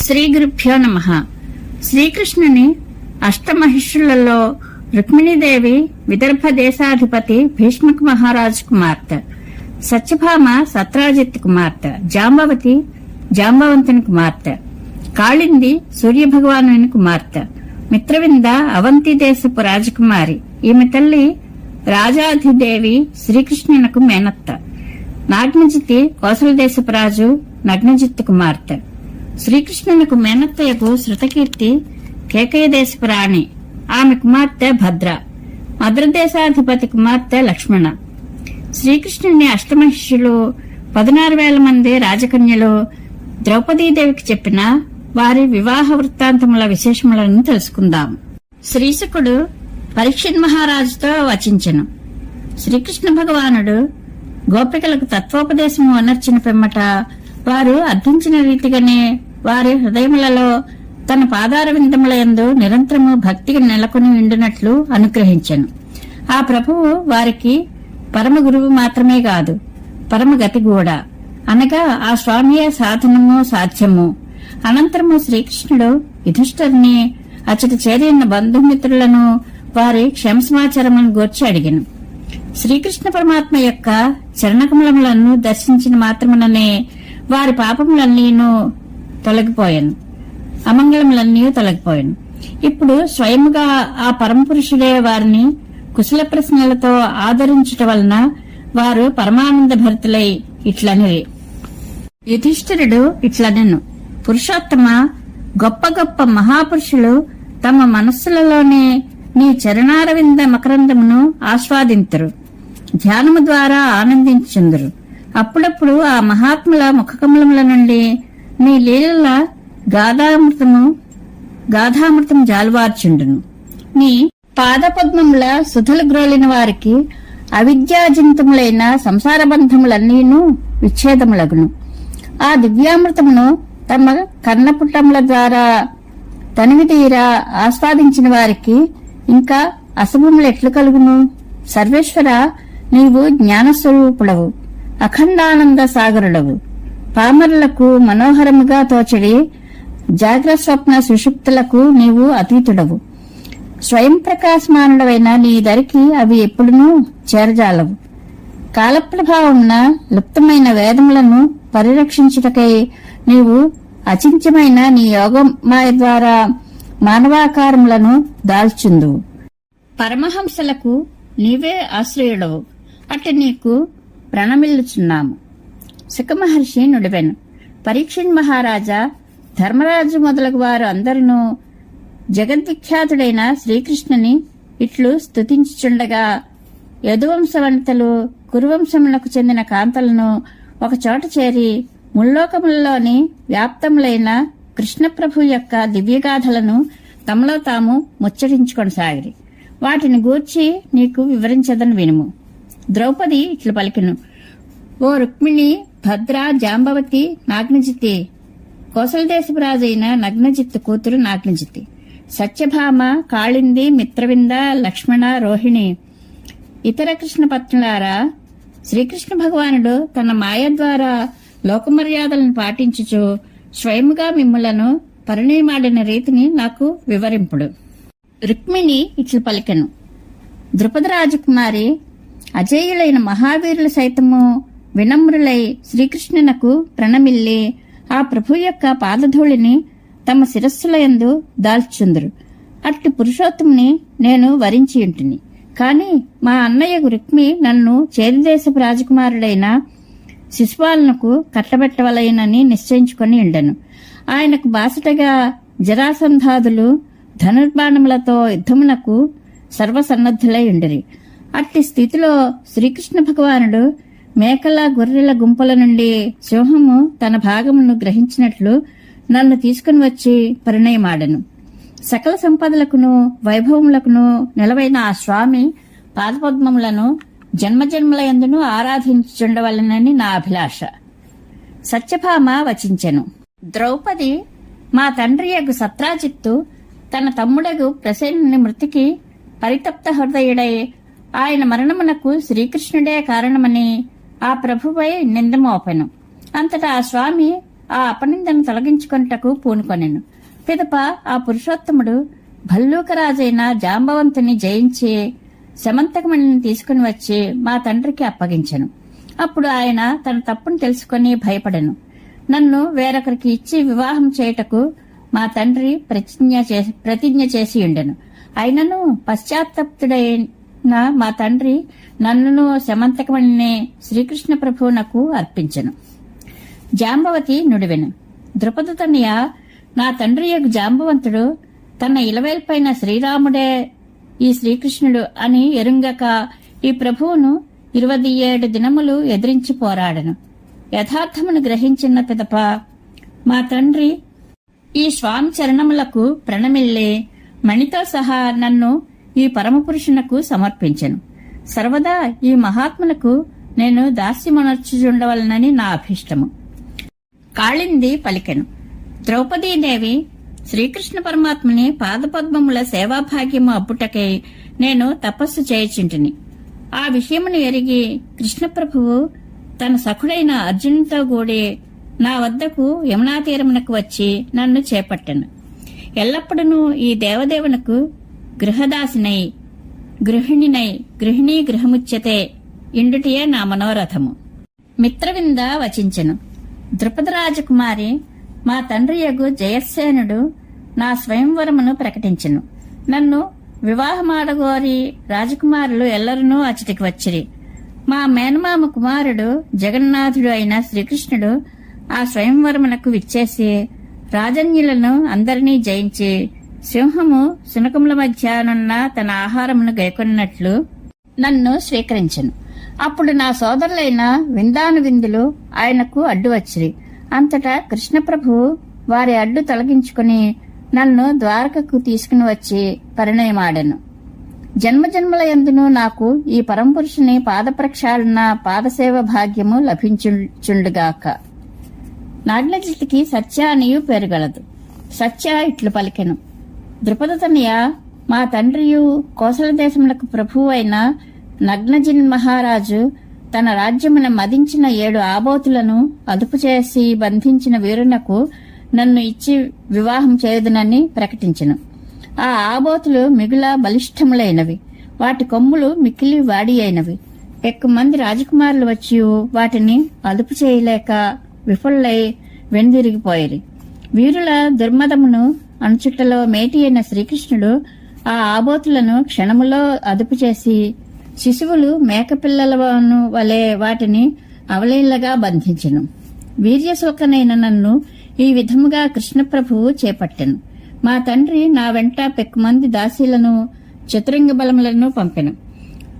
శ్రీ గురుభ్యో నమ. శ్రీకృష్ణుని అష్టమహిషులలో రుక్మిణీదేవి విదర్భ దేశాధిపతి భీష్మక్ మహారాజు కుమార్తె సత్యభామ సత్రాజిత్ కుమార్తె జాంబవతి జాంబవంతుని కుమార్తె కాళింది సూర్యభగవానుని కుమార్తె మిత్రవింద అవంతి దేశపు రాజకుమారి. ఈమె తల్లి రాజాధిదేవి శ్రీకృష్ణునకు మేనత్త. నాగ్నజితి కోసల దేశపు రాజు నగ్నజిత్తు కుమార్తె శ్రీకృష్ణునికు మేనత్తయ్యకు శృతకీర్తి కేకయదేశపురాణి రాణి ఆమె కుమార్తె భద్ర మద్రదేశాధిపతి కుమార్తె లక్ష్మణ. శ్రీకృష్ణుని అష్టమహిషులు పదినారు వేల మంది రాజకన్యలు ద్రౌపదీదేవికి చెప్పిన వారి వివాహ వృత్తాంతముల విశేషములను తెలుసుకుందాం. శ్రీశకుడు పరీక్షిత్ మహారాజుతో వచించెను. శ్రీకృష్ణ భగవానుడు గోపికలకు తత్వోపదేశము అనర్చిన పిమ్మట వారు అర్థించిన రీతిగానే వారి హృదయములలో తన పాదారవిందముల యందు నిరంతరము భక్తికి నెలకొని ఉండినట్లు అనుగ్రహించను. ఆ ప్రభువు వారికి పరమ గురువు మాత్రమే కాదు పరమగతి కూడా. అనగా ఆ స్వామియే సాధనము సాధ్యము. అనంతరము శ్రీకృష్ణుడు యుధిష్ఠరుని అచ్చట చేరిన బంధుమిత్రులను వారి క్షమ సమాచారములను గూర్చి అడిగాను. శ్రీకృష్ణ పరమాత్మ యొక్క చరణకమలములను దర్శించిన మాత్రముననే వారి పాపములన్నీను తొలగిపోయాను. అమంగళములన్నీ తొలగిపోయాను. ఇప్పుడు స్వయముగా ఆ పరమపురుషుడే వారిని కుశల ప్రశ్నలతో ఆదరించుట వలన వారు పరమానంద భరితులై ఇట్లనిరి. యుధిష్ఠిరుడు ఇట్లనెను. పురుషోత్తమ గొప్ప గొప్ప మహాపురుషులు తమ మనస్సులలోనే నీ చరణారవింద మకరందమును ఆస్వాదింతురు. ధ్యానము ద్వారా ఆనందించుందురు అప్పుడప్పుడు ఆ మహాత్ముల ముఖకమలముల నుండి నీ లీలల గాథామృతము గాథామృతం జాలువార్చుండును. నీ పాదపద్మముల సుధలు గ్రోలిన వారికి అవిద్యాజంతములైన సంసార బంధములన్నీను విచ్ఛేదములగును. ఆ దివ్యామృతమును తమ కన్నపుట్టముల ద్వారా తనివి తీరా ఆస్వాదించిన వారికి ఇంకా అశుభములు ఎట్లు కలుగును? సర్వేశ్వర నీవు జ్ఞానస్వరూపుడవు అఖండానంద సాగరుడవు పామరులకు మనోహరముగా తోచడి జాగ్రత్త స్వప్న సుషుప్తులకు నీవు అతీతుడవు. స్వయం ప్రకాశమానుడవైన నీ దరికి అవి ఎప్పుడునూ చేరజాలవు. కాలప్రభావమున లుప్తమైన వేదములను పరిరక్షించుటకై నీవు అచించమైన నీ యోగమాయ ద్వారా మానవాకారములను దాల్చుందువు పరమహంసలకు నీవే ఆశ్రయుడవు. అటు నీకు ప్రణమిల్లుచున్నాము. సుఖమహర్షి నుడివెను. పరీక్షణ్ మహారాజా ధర్మరాజు మొదలగు వారు అందరూ జగద్విఖ్యాతుడైన శ్రీకృష్ణుని ఇట్లు స్తుతించుచుండగా యదువంశవంతలు కురువంశములకు చెందిన కాంతలను ఒకచోట చేరి ముల్లోకములలోని వ్యాప్తములైన కృష్ణప్రభు యొక్క దివ్యగాథలను తమలో తాము ముచ్చరించుకొనసాగిరి వాటిని గూర్చి నీకు వివరించదని వినుము. ద్రౌపది ఇట్లు పలికిను. ఓ రుక్మిణి భద్ర జాంబవతి నాగ్నజితి కోసలదేశపురాజైన రాజైన కూతురు నాగ్నజితి. సత్యభామ కాళింది మిత్రవింద లక్ష్మణ రోహిణి. ఇతర కృష్ణ పత్నులారా శ్రీకృష్ణ భగవానుడు తన మాయ ద్వారా లోకమర్యాదలను పాటించుచు స్వయముగా మిమ్ములను పరిణయమాడిన రీతిని నాకు వివరింపుడు. రుక్మిణి ఇట్లు పలికెను. ద్రుపద రాజకుమారి అజేయులైన మహావీరులు సైతము వినమ్రులై శ్రీకృష్ణునకు ప్రణమిల్లి. ఆ ప్రభు యొక్క పాదధూళిని తమ శిరస్సులయందు దాల్చుందురు. అట్టి పురుషోత్తముని నేను వరించి ఉంటుని. కాని మా అన్నయ్య రుక్మి నన్ను చేరిదేశపు రాజకుమారుడైన శిశుపాలనకు కట్టబెట్టవలయనని నిశ్చయించుకొని ఉండెను. ఆయనకు బాసటగా జరాసంధాదులు ధనుర్బాణములతో యుద్ధమునకు సర్వసన్నద్ధులై ఉండరి. అట్టి స్థితిలో శ్రీకృష్ణ భగవానుడు మేకల గొర్రెల గుంపుల నుండి సింహము తన భాగమును గ్రహించినట్లు నన్ను తీసుకుని వచ్చి పరిణయమాడను. సకల సంపదలకును వైభవములకును నిలవైన ఆ స్వామి పాదపద్మములను జన్మజన్మలయందును ఆరాధించుండవలనని నా అభిలాష. సత్యభామ వచించెను. ద్రౌపది మా తండ్రి యగు సత్రాజిత్తు తన తమ్ముడగు ప్రసేనుని మృతికి పరితప్త హృదయుడై ఆయన మరణమునకు శ్రీకృష్ణుడే కారణమని ఆ ప్రభుపై నిందమోపెను. అంతటా ఆ స్వామి ఆ అపనిందను తొలగించుకొనుటకు పూనుకొనెను. పిదప ఆ పురుషోత్తముడు భల్లూకరాజైన జాంబవంతుని జయించి శమంతకమణిని తీసుకుని వచ్చి మా తండ్రికి అప్పగించెను. అప్పుడు ఆయన తన తప్పును తెలుసుకొని భయపడను. నన్ను వేరొకరికి ఇచ్చి వివాహం చేయుటకు మా తండ్రి ప్రతిజ్ఞ చేసి ప్రతిజ్ఞ చేసి ఉండెను. అయినను నా మా తండ్రి నన్నును శమంతకమణినే శ్రీకృష్ణ ప్రభువునకు అర్పించను. జాంబవతి నుడివెను. ద్రుపద తనయ నా తండ్రి యొక్క జాంబవంతుడు తన ఇలవేల్పైన శ్రీరాముడే ఈ శ్రీకృష్ణుడు అని ఎరుంగక ఈ ప్రభువును ఇరవై ఏడు దినములు ఎదిరించి పోరాడను. యథార్థమును గ్రహించిన పిదప మా తండ్రి ఈ స్వామి చరణములకు ప్రణమిల్లే మణితో సహా నన్ను ఈ పరమపురుషునకు సమర్పించెను. సర్వదా ఈ మహాత్మునకు నేను దాస్యమనర్చుచుండవలనని నా అభిష్టము. కాళింది పలికెను. ద్రౌపదీదేవి శ్రీకృష్ణ పరమాత్మని పాదపద్మముల సేవాభాగ్యము అప్పుటకై నేను తపస్సు చేయుచుంటిని. ఆ విషయమును ఎరిగి కృష్ణప్రభువు తన సఖుడైన అర్జునుతో కూడి నా వద్దకు యమునా తీరమునకు వచ్చి నన్ను చేపట్టాను. ఎల్లప్పుడూ ఈ దేవదేవునకు గృహదాసినై గృహిణినై గృహిణీ గృహముచ్యతే ఇండుటియే నా మనోరథము. మిత్రవింద వచించెను. ద్రుపద రాజకుమారి మా తండ్రి యగు జయసేనుడు నా స్వయంవరమును ప్రకటించెను. నన్ను వివాహమాడగోరి రాజకుమారులు ఎల్లరనూ అచటికి వచ్చిరి. మా మేనమామ కుమారుడు జగన్నాథుడు అయిన శ్రీకృష్ణుడు ఆ స్వయంవరమునకు విచ్చేసి రాజన్యులను అందరినీ జయించి సింహము శునకముల మధ్యనున్న తన ఆహారమును గైకొన్నట్లు నన్ను స్వీకరించను. అప్పుడు నా సోదరులైన విందాను విందులు ఆయనకు అడ్డు వచ్చిరి. అంతటా కృష్ణప్రభు వారి అడ్డు తొలగించుకుని నన్ను ద్వారకకు తీసుకుని వచ్చి పరిణయమాడను. జన్మజన్మల ఎందును నాకు ఈ పరంపురుషుని పాదప్రక్షాళన పాదసేవ భాగ్యము లభించుండుగాక నాగ్నజిత్కి సత్య అనియు పేరుగలదు. సత్య ఇట్లు పలికెను. ద్రుపదతనయ మా తండ్రియు కోసల దేశములకు ప్రభువు అయిన నగ్నజిన్ మహారాజు తన రాజ్యమున మదించిన ఏడు ఆబోతులను అదుపు చేసి బంధించిన వీరునకు నన్ను ఇచ్చి వివాహం చేయదునని ప్రకటించను. ఆ ఆబోతులు మిగుల బలిష్టములైనవి. వాటి కొమ్ములు మిక్కిలి వాడి అయినవి. ఎక్కువ మంది రాజకుమారులు వచ్చి వాటిని అదుపు చేయలేక విఫలై వెనుదిరిగిపోయిరి. వీరుల దుర్మదమును అణచుట్టలో మేటి అయిన శ్రీకృష్ణుడు ఆ ఆబోతులను క్షణములో అదుపు చేసి శిశువులు మేకపిల్లలను వలె వాటిని అవలీలగా బంధించను. వీర్యశోకనైన నన్ను ఈ విధముగా కృష్ణప్రభువు చేపట్టెను. మా తండ్రి నా వెంట పెక్కుమంది దాసీలను చతురంగ బలములను పంపెను.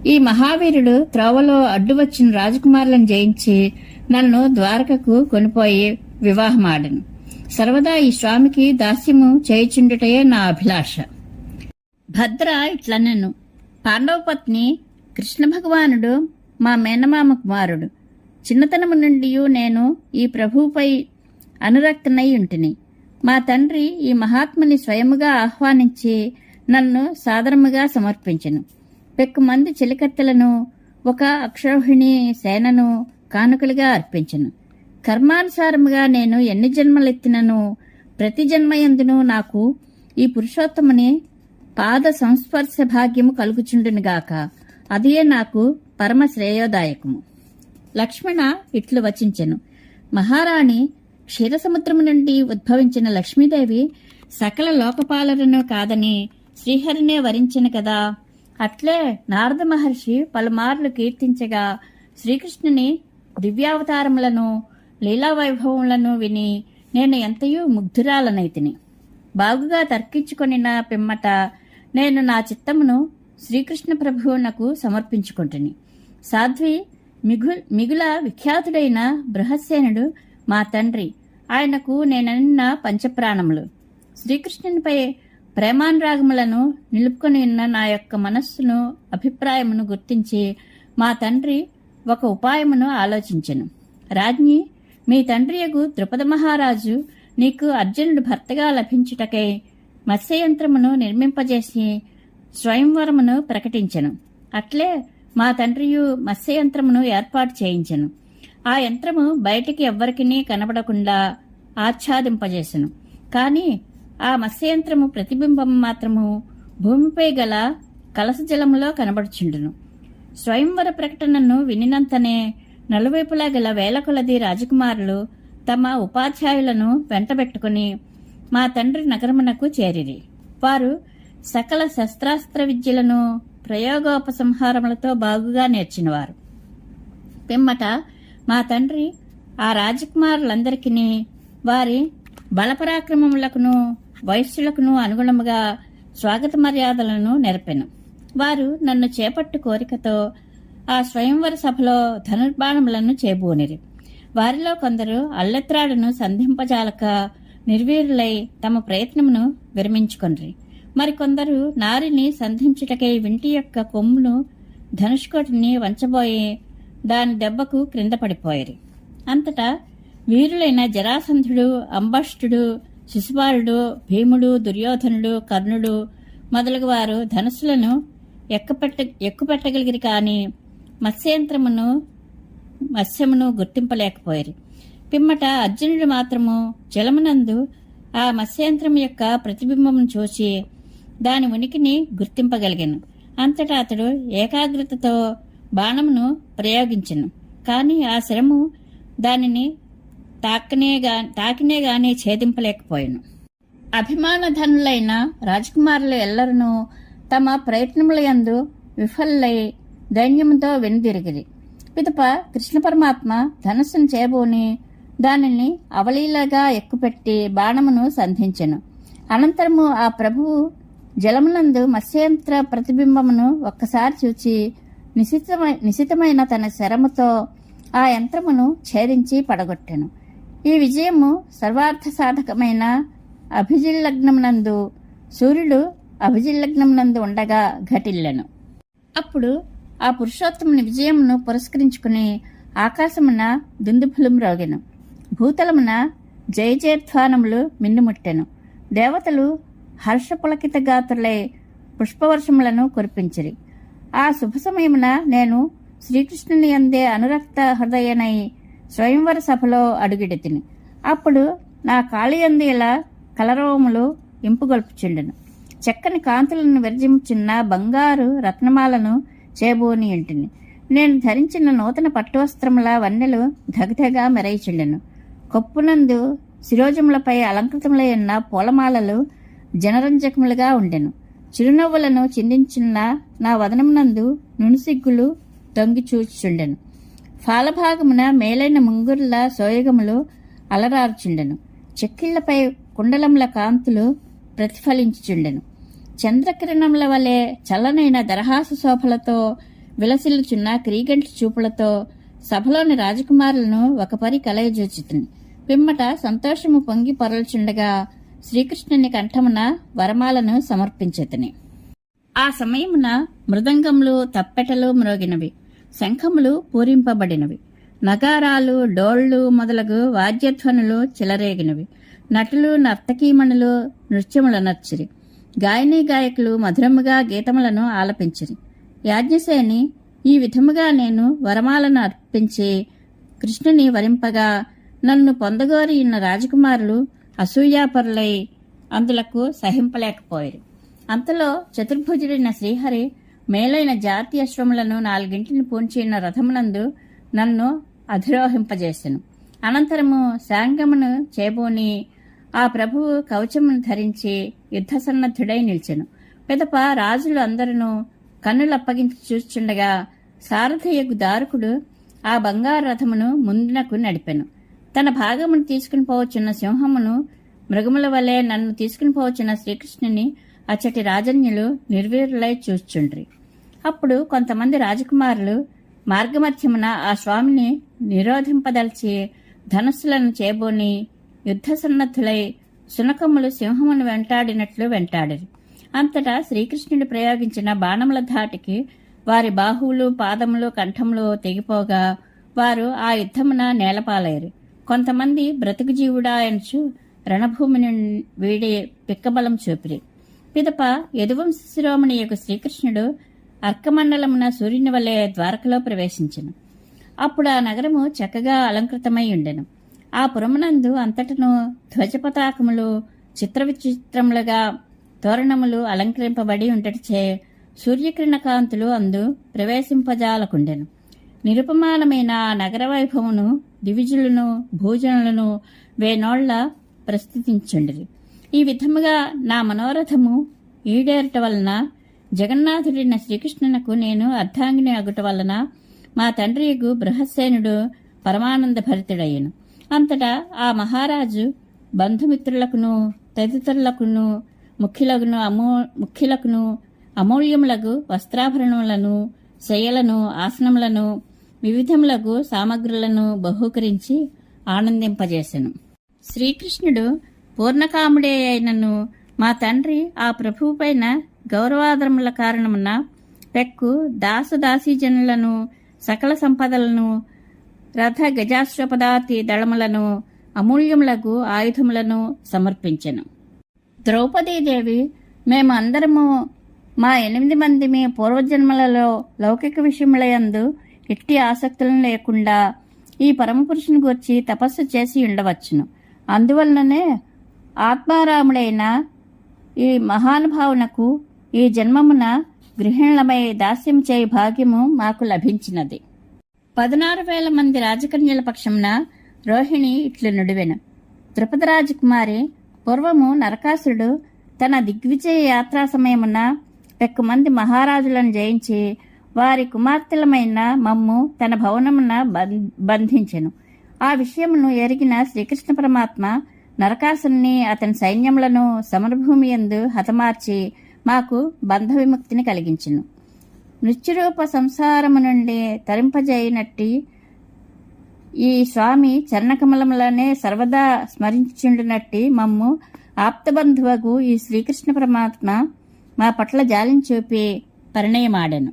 ఈ మహావీరుడు త్రోవలో అడ్డు వచ్చిన రాజకుమారులను జయించి నన్ను ద్వారకకు కొనిపోయి వివాహమాడను. సర్వదా ఈ స్వామికి దాస్యము చేయుచుండుటయే నా అభిలాష. భద్ర ఇట్లనెను. పాండవ పత్ని కృష్ణ భగవానుడు మా మేనమామ కుమారుడు. చిన్నతనము నుండి నేను ఈ ప్రభువుపై అనురక్తనై ఉంటిని. మా తండ్రి ఈ మహాత్ముని స్వయముగా ఆహ్వానించి నన్ను సాదరముగా సమర్పించను. పెక్కుమంది చిలికత్తెలను ఒక అక్షోహిణి సేనను కానుకలుగా అర్పించను. కర్మానుసారముగా నేను ఎన్ని జన్మలెత్తినను? ప్రతి జన్మయందును నాకు ఈ పురుషోత్తముని పాద సంస్పర్శ భాగ్యము కలుగుచుండునుగాక అదే నాకు పరమ శ్రేయోదాయకము లక్ష్మణ ఇట్లు వచించెను. మహారాణి క్షీరసముద్రము నుండి ఉద్భవించిన లక్ష్మీదేవి సకల లోకపాలరును కాదని శ్రీహరినే వరించిన కదా. అట్లే నారద మహర్షి పలుమార్లు కీర్తించగా శ్రీకృష్ణుని దివ్యావతారములను లీలా వైభవములను విని నేను ఎంతయూ ముగ్ధురాలనైతిని. బాగుగా తర్కించుకొని నా పిమ్మట నేను నా చిత్తమును శ్రీకృష్ణ ప్రభువునకు సమర్పించుకుంటుని. సాధ్వి మిగు మిగుల విఖ్యాతుడైన బృహస్సేనుడు మా తండ్రి. ఆయనకు నేనన్న పంచప్రాణములు. శ్రీకృష్ణునిపై ప్రేమానురాగములను నిలుపుకొని ఉన్న నా యొక్క మనస్సును అభిప్రాయమును గుర్తించి మా తండ్రి ఒక ఉపాయమును ఆలోచించను. రాజ్ఞి మీ తండ్రియగు ద్రుపద మహారాజు నీకు అర్జునుడు భర్తగా లభించుటకై మత్స్యయంత్రమును నిర్మింపజేసి స్వయంవరమును ప్రకటించను. అట్లే మా తండ్రియు మత్స్యయంత్రమును ఏర్పాటు చేయించను. ఆ యంత్రము బయటికి ఎవ్వరికినీ కనబడకుండా ఆచ్ఛాదింపజేసెను. కాని ఆ మత్స్యంత్రము ప్రతిబింబం మాత్రము భూమిపై గల కలసజలములో కనబడుచుండును. స్వయంవర ప్రకటనను వినినంతనే నలువైపులా గల వేల కొలది రాజకుమారులు తమ ఉపాధ్యాయులను వెంటబెట్టుకుని మా తండ్రి నగరమునకు చేరిరి. వారు సకల శస్త్రాస్త్ర విద్యలను ప్రయోగోపసంహారములతో బాగుగా నేర్చినవారు. పిమ్మట మా తండ్రి ఆ రాజకుమారులందరికీ వారి బలపరాక్రమములకును వయస్సులకును అనుగుణముగా స్వాగత మర్యాదలను నెరపెను. వారు నన్ను చేపట్టు కోరికతో ఆ స్వయంవర సభలో ధనుర్బాణములను చేబూనిరి. వారిలో కొందరు అల్లెత్రాడును సంధింపజాలక నిర్వీరులై తమ ప్రయత్నమును విరమించుకొనిరి. మరికొందరు నారిని సంధించుటకై వింటి యొక్క కొమ్మును ధనుష్కోటిని వంచబోయి దాని దెబ్బకు క్రింద పడిపోయారు. అంతటా వీరులైన జరాసంధుడు అంబష్టుడు శిశుపాలుడు భీముడు దుర్యోధనుడు కర్ణుడు మొదలగు వారు ధనుసులను ఎక్కుపెట్ట ఎక్కుపెట్టగలిగిరి కానీ మత్స్యంత్రమును మత్స్యమును గుర్తింపలేకపోయారు. పిమ్మట అర్జునుడు మాత్రము జలమునందు ఆ మత్స్యంత్రం యొక్క ప్రతిబింబమును చూసి దాని ఉనికిని గుర్తింపగలిగాను. అంతటా అతడు ఏకాగ్రతతో బాణమును ప్రయోగించను. కానీ ఆ శరము దానిని తాకనేగా తాకినే గాని ఛేదింపలేకపోయాను. అభిమానధనులైన రాజకుమారులు ఎల్లరూ తమ ప్రయత్నములయందు విఫలై దైన్యముతో వెనుదిరిగిరి. పిదప కృష్ణ పరమాత్మ ధనస్సును చేబోని దానిని అవలీలగా ఎక్కుపెట్టి బాణమును సంధించెను. అనంతరము ఆ ప్రభువు జలమునందు మత్స్యంత్ర ప్రతిబింబమును ఒక్కసారి చూచి నిశితమై నిశితమైన తన శరముతో ఆ యంత్రమును ఛేదించి పడగొట్టెను. ఈ విజయము సర్వార్థ సాధకమైన అభిజిల్లగ్నమునందు సూర్యుడు అభిజిల్లగ్నమునందు ఉండగా ఘటిల్లెను. అప్పుడు ఆ పురుషోత్తముని విజయమును పురస్కరించుకుని ఆకాశమున దుందుఫలం రోగెను భూతలమున జయ జయధ్వానములు మిన్నుముట్టెను. దేవతలు హర్షపులకిత గాత్రులై పుష్పవర్షములను కురిపించిరి. ఆ శుభ సమయమున నేను శ్రీకృష్ణుని అందే అనురక్త హృదయనై స్వయంవర సభలో అడుగుడెత్తిని అప్పుడు నా కాళియందు ఇలా కలరవములు ఇంపుగొల్పుచుండెను. చక్కని కాంతులను విరజించున్న బంగారు రత్నమాలను చేబోని ఇంటిని నేను ధరించిన నూతన పట్టువస్త్రముల వన్నెలు ధగధగా మెరయిచుండెను. కొప్పునందు శిరోజములపై అలంకృతములై ఉన్న పూలమాలలు జనరంజకములుగా ఉండెను. చిరునవ్వులను చిందించున్న నా వదనమునందు నునుసిగ్గులు తొంగిచూచుచుండెను. ఫాలభాగమున మేలైన ముంగుర్ల సోయగములు అలరార్చుండెను. చెక్కిళ్ళపై కుండలముల కాంతులు ప్రతిఫలించుచుండెను. చంద్రకిరణంల వలె చల్లనైన దరహాస శోభలతో విలసిల్లుచున్న క్రీగంటి చూపులతో సభలోని రాజకుమారులను ఒకపరి కలయజూచితిని పిమ్మట సంతోషము పొంగి పొరల్చుండగా శ్రీకృష్ణుని కంఠమున వరమాలను సమర్పించేతిని. ఆ సమయమున మృదంగములు తప్పెటలు మ్రోగినవి. శంఖములు పూరింపబడినవి. నగారాలు డోళ్ళు మొదలగు వాద్యధ్వనులు చిలరేగినవి. నటులు నర్తకీమణులు నృత్యముల నర్చిరి. గాయని గాయకులు మధురముగా గీతములను ఆలపించిరి. యాజ్ఞసేని ఈ విధముగా నేను వరమాలను అర్పించి కృష్ణుని వరింపగా నన్ను పొందగోరి ఉన్న రాజకుమారులు అసూయాపరులై అందులకు సహింపలేకపోయారు. అంతలో చతుర్భుజుడైన శ్రీహరి మేలైన జాతి అశ్వములను నాలుగింటిని పూంచిన రథమునందు నన్ను అధిరోహింపజేసెను. అనంతరము శాంగమును చేబోని ఆ ప్రభువు కవచమును ధరించి యుద్ధ సన్నద్ధుడై నిలిచెను. పిదప రాజులు అందరూ కన్నులప్పగించి చూస్తుండగా సారథయ్యకు దారుకుడు ఆ బంగారు రథమును ముందునకు నడిపెను. తన భాగమును తీసుకుని పోవచ్చున్న సింహమును మృగముల వలె నన్ను తీసుకుని పోవచ్చున్న శ్రీకృష్ణుని అచ్చటి రాజన్యులు నిర్వీరులై చూచుండ్రి. అప్పుడు కొంతమంది రాజకుమారులు మార్గమధ్యమున ఆ స్వామిని నిరోధింపదలిచి ధనుస్సులను చేబోని యుద్ధ సన్నద్ధులై సునకములు సింహమును వెంటాడినట్లు వెంటాడిరి. అంతటా శ్రీకృష్ణుడు ప్రయోగించిన బాణముల ధాటికి వారి బాహువులు పాదములు కంఠములు తెగిపోగా వారు ఆ యుద్ధమున నేలపాలయ్యారు కొంతమంది బ్రతుకు జీవుడాయనుచు రణభూమిని వీడి పిక్కబలం చూపిరి. పిదప యదువంశ శిరోమణి యొక్క శ్రీకృష్ణుడు అర్కమండలమున సూర్యుని వలె ద్వారకలో ప్రవేశించెను. అప్పుడు ఆ నగరము చక్కగా అలంకృతమై ఉండెను. ఆ పురమునందు అంతటను ధ్వజపతాకములు చిత్ర విచిత్రములుగా తోరణములు అలంకరింపబడి ఉంటటిచే సూర్యకిరణ కాంతులు అందు ప్రవేశింపజాలకుండెను. నిరుపమానమైన నగర వైభవమును దివిజులను భోజనులను వేనోళ్ళ ప్రస్తుతించుండిరి ఈ విధముగా నా మనోరథము ఈడేరట వలన జగన్నాథుడిన శ్రీకృష్ణునకు నేను అర్ధాంగిని అగుట వలన మా తండ్రియగు బృహస్సేనుడు పరమానంద భరితుడయ్యను అంతటా ఆ మహారాజు బంధుమిత్రులకును తదితరులకును ముఖ్యులకును అమూ ముఖ్యులకును అమూల్యములకు వస్త్రాభరణములను శయలను ఆసనములను వివిధములకు సామగ్రులను బహూకరించి ఆనందింపజేసెను. శ్రీకృష్ణుడు పూర్ణకాముడే అయినను మా తండ్రి ఆ ప్రభువుపైన గౌరవాదరముల కారణమున పెక్కు దాసదాసీజనులను సకల సంపదలను రథ గజాశ్వపదాతి దళములను అమూల్యములకు ఆయుధములను సమర్పించెను. ద్రౌపదీదేవి మేము అందరము మా ఎనిమిది మంది మీ పూర్వజన్మలలో లౌకిక విషయములయందు ఎట్టి ఆసక్తులను లేకుండా ఈ పరమపురుషుని గురించి తపస్సు చేసి ఉండవచ్చును. అందువలననే ఆత్మారాముడైన ఈ మహానుభావునకు ఈ జన్మమున గృహిణులమై దాస్యం చేయ భాగ్యము మాకు లభించినది. పదనారు వేల మంది రాజకన్యల పక్షమున రోహిణి ఇట్లు నుడివెను. ద్రుపద రాజకుమారి పూర్వము నరకాసురుడు తన దిగ్విజయ యాత్రా సమయమున పెక్కుమంది మహారాజులను జయించి వారి కుమార్తెలమైన మమ్ము తన భవనమున బం- బంధించెను. ఆ విషయమును ఎరిగిన శ్రీకృష్ణ పరమాత్మ నరకాసుని అతని సైన్యములను సమరభూమి యందు హతమార్చి మాకు బంధ విముక్తిని కలిగించెను. మృత్యురూప సంసారము నుండి తరింపజేయనట్టి ఈ స్వామి చరణకమలములనే సర్వదా స్మరించుండునట్టి మమ్ము ఆప్తబంధువకు ఈ శ్రీకృష్ణ పరమాత్మ మా పట్ల జాలిని చూపి పరిణయమాడెను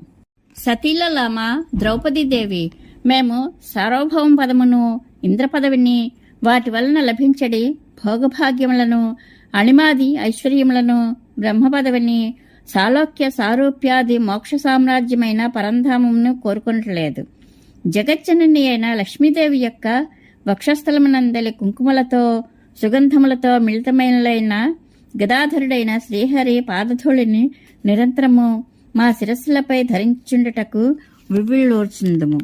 సతీలలామ ద్రౌపదీదేవి మేము సార్వభౌమ పదమును ఇంద్ర పదవిని వాటి వలన లభించడి భోగభాగ్యములను అణిమాది ఐశ్వర్యములను బ్రహ్మ పదవిని సాలోక్య సారూప్యాది మోక్ష సామ్రాజ్యమైన పరంధామంను కోరుకొనట్లేదు. జగజ్జనని అయిన లక్ష్మీదేవి యొక్క వక్షస్థలమునందలి కుంకుమలతో సుగంధములతో మిళితమైనలైన గదాధరుడైన శ్రీహరి పాదధూళిని నిరంతరము మా శిరస్సులపై ధరించుండుటకు వివ్విళ్ళూర్చుందుము.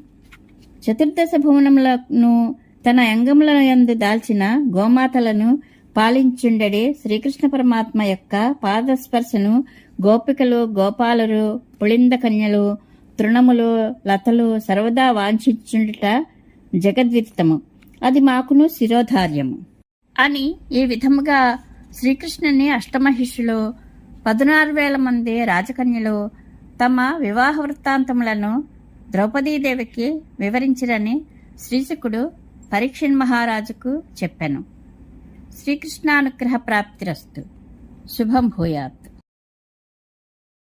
చతుర్దశ భువనములను తన అంగముల యందు దాల్చిన గోమాతలను పాలించుండడి శ్రీకృష్ణ పరమాత్మ యొక్క పాదస్పర్శను గోపికలు గోపాలరు పుళింద కన్యలు తృణములు లతలు సర్వదా వాంఛించుండుట జగద్విదితము. అది మాకును శిరోధార్యము. అని ఈ విధముగా శ్రీకృష్ణుని అష్టమహిషులు పదునారు వేల మంది రాజకన్యలు తమ వివాహ వృత్తాంతములను ద్రౌపదీదేవికి వివరించిరని శ్రీశుకుడు పరీక్షణ్ మహారాజుకు చెప్పాను. श्रीकृष्णानुग्रह प्राप्तिरस्तु शुभम भूयात्।